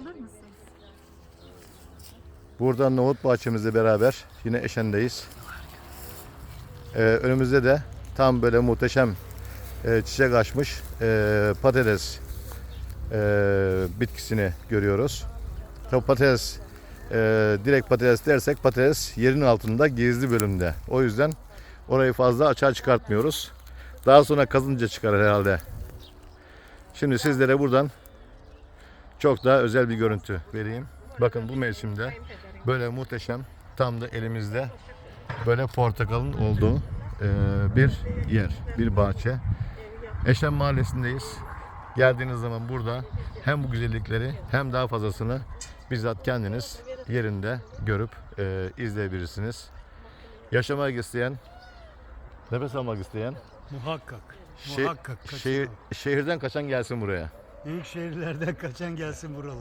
alır mısınız? Burada nohut bahçemizle beraber yine Eşen'deyiz. Ee, önümüzde de tam böyle muhteşem e, çiçek açmış e, patates e, bitkisini görüyoruz. Tabii patates e, direkt patates dersek patates yerin altında gizli bölümde. O yüzden orayı fazla açığa çıkartmıyoruz. Daha sonra kazınca çıkar herhalde. Şimdi sizlere buradan çok daha özel bir görüntü vereyim. Bakın bu mevsimde böyle muhteşem tam da elimizde böyle portakalın olduğu e, bir yer, bir bahçe. Eşen Mahallesi'ndeyiz. Geldiğiniz zaman burada hem bu güzellikleri hem daha fazlasını bizzat kendiniz yerinde görüp e, izleyebilirsiniz. Yaşamak isteyen, nefes almak isteyen, Muhakkak. şey- muhakkak. şehir, kaçırma. şehirden kaçan gelsin buraya. Büyük şehirlerden kaçan gelsin buralara.